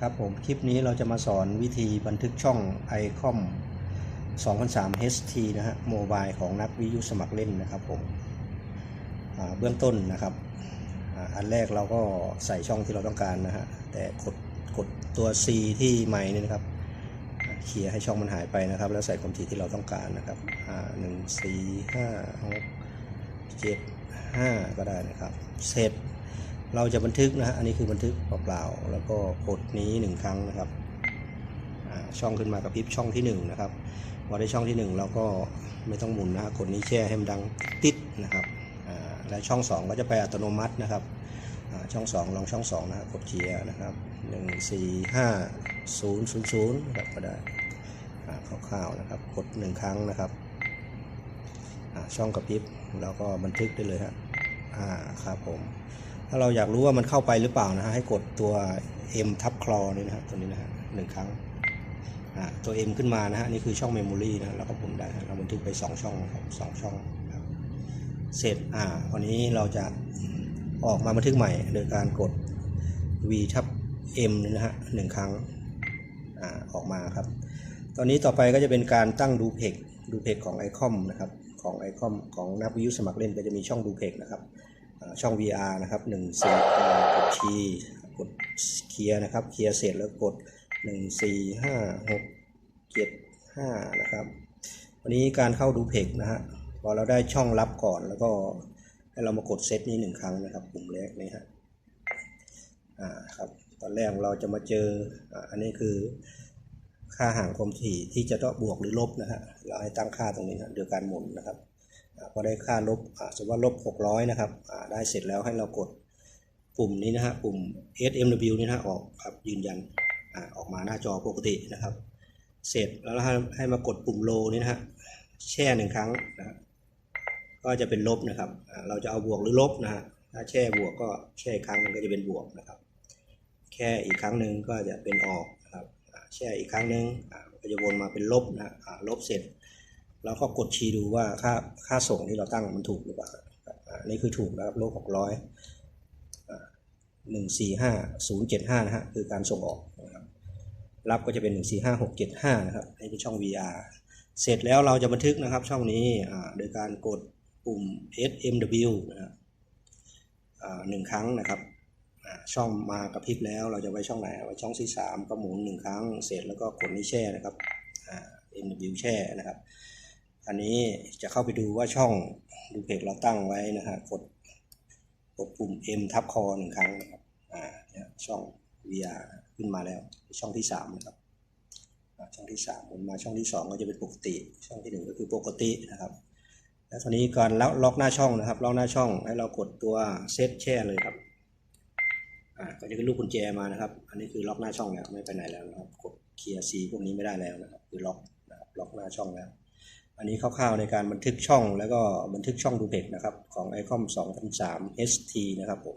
ครับผมคลิปนี้เราจะมาสอนวิธีบันทึกช่อง ICOM 2003 HT นะฮะโมบายของนักวิทยุสมัครเล่นนะครับผมเบื้องต้นนะครับอ,อันแรกเราก็ใส่ช่องที่เราต้องการนะฮะแต่กดกดตัว C ที่ไมค์นี่นะครับเคลียร์ให้ช่องมันหายไปนะครับ แล้วใส่ความถี่ที่เราต้องการนะครับอ่าหนึ่งสี่ห้าหกเจ็ดห้าก็ได้นะครับเสร็จ เราจะบันทึกนะฮะอันนี้คือบันทึกเปล่าๆแล้วก็กดนี้หนึ่งครั้งนะครับช่องขึ้นมากระพริบช่องที่หนึ่งนะครับพอได้ช่องที่หนึ่งเราก็ไม่ต้องหมุนนะฮะกดนี้แช่ให้มันดังติดนะครับและช่องสองก็จะไปอัตโนมัตินะครับช่องสองลองช่องสองนะฮะกดเคลียร์นะครับหนึ่งสี่ห้าศูนย์ศูนย์ศูนย์นะครับก็ได้อ่าคร่าวๆนะครับกดหนึ่งครั้งนะครับช่องกระพริบเราก็บันทึกได้เลยฮะอ่าครับผม ถ้าเราอยากรู้ว่ามันเข้าไปหรือเปล่านะฮะให้กดตัว M ทับคลอนี่นะครับตัวนี้นะฮะหนึ่งครั้งอ่าตัว M ขึ้นมานะฮะนี่คือช่องเมมโมรีนะเราก็หมุนได้เราบันทึกไป 2 ช่องครับสองช่องครับเสร็จอ่าวันนี้เราจะออกมาบันทึกใหม่ โดยการกด V ทับ M นี่นะฮะหนึ่งครั้งอ่าออกมาครับ ตอนนี้ต่อไปก็จะเป็นการตั้งดูเพกดูเพกของ ICOM นะครับของ ICOM ของนักวิทยุสมัครเล่นก็จะมีช่องดูเพกนะครับ ช่อง VR นะครับ1 4กดชีกดเคลียร์นะครับเคลียร์เสร็จแล้วกด 1 4 5 6 7 5 นะครับ วันนี้การเข้าดูเพกนะฮะพอเราได้ช่องรับก่อนแล้วก็ให้เรามากดเซตนี้หนึ่งครั้งนะครับปุ่มแรกนี่ฮะอ่าครับตอนแรกเราจะมาเจออ่าอันนี้คือค่าห่างความถี่ที่จะต้องบวกหรือลบนะฮะเราให้ตั้งค่าตรงนี้นะโดยการหมุนนะครับ พอได้ค่าลบสมมติว่าลบ 600 นะครับได้เสร็จแล้วให้เรากดปุ่มนี้นะฮะปุ่ม SMW นี่นะฮะออกครับยืนยันอออกมาหน้าจอปกตินะครับ เสร็จแล้วให้ให้มากดปุ่มโลนี่นะฮะแช่หนึ่งครั้งนะครับก็จะเป็นลบนะครับ เราจะเอาบวกหรือลบนะฮะถ้าแช่บวกก็แช่ครั้งหนึงก็จะเป็นบวกนะครับ แค่อีกครั้งหนึ่งก็จะเป็นออกนะครับแช่อีกครั้งหนึ่งก็จะวนมาเป็นลบนะะลบเสร็จ แล้วก็กดชี้ดูว่าค่าค่าส่งที่เราตั้งมันถูกหรือเปล่าอ่านี่คือถูกนะครับลบหกร้อยหนึ่งสี่ห้าศูนย์เจ็ดห้านะฮะคือการส่งออกนะครับรับก็จะเป็นหนึ่งสี่ห้าหกเจ็ดห้านะครับนี่คือช่อง VR เสร็จแล้วเราจะบันทึกนะครับช่องนี้อ่าโดยการกดปุ่ม SMW นะครับอ่าหนึ่งครั้งนะครับอ่าช่องมากระพริบแล้วเราจะไว้ช่องไหนไว้ช่องที่สามก็หมุนหนึ่งครั้งเสร็จแล้วก็กดนี้แช่นะครับอ่า MW แช่นะครับ อันนี้จะเข้าไปดูว่าช่องดูเพจเราตั้งไว้นะฮะกดกดปุ่ม M ทับคอหนึ่งครั้งนะครับอ่าเนี่ยช่อง VR ขึ้นมาแล้วช่องที่สามนะครับอ่าช่องที่สามหมุนมาช่องที่สองก็จะเป็นปกติ ช่องที่หนึ่งก็คือปกตินะครับ แล้วตอนนี้การล็อกล็อกหน้าช่องนะครับล็อกหน้าช่องให้เรากดตัวเซตแช่เลยครับอ่าก็จะเป็นลูกกุญแจมานะครับ อันนี้คือล็อกหน้าช่องแล้วไม่ไปไหนแล้วนะครับกดเคลียร์ซีพวกนี้ไม่ได้แล้วนะครับคือล็อกนะครับล็อกหน้าช่องแล้ว อันนี้คร่าวๆในการบันทึกช่องแล้วก็บันทึกช่องดูเพกนะครับของ ICOM 2003 HT นะครับผม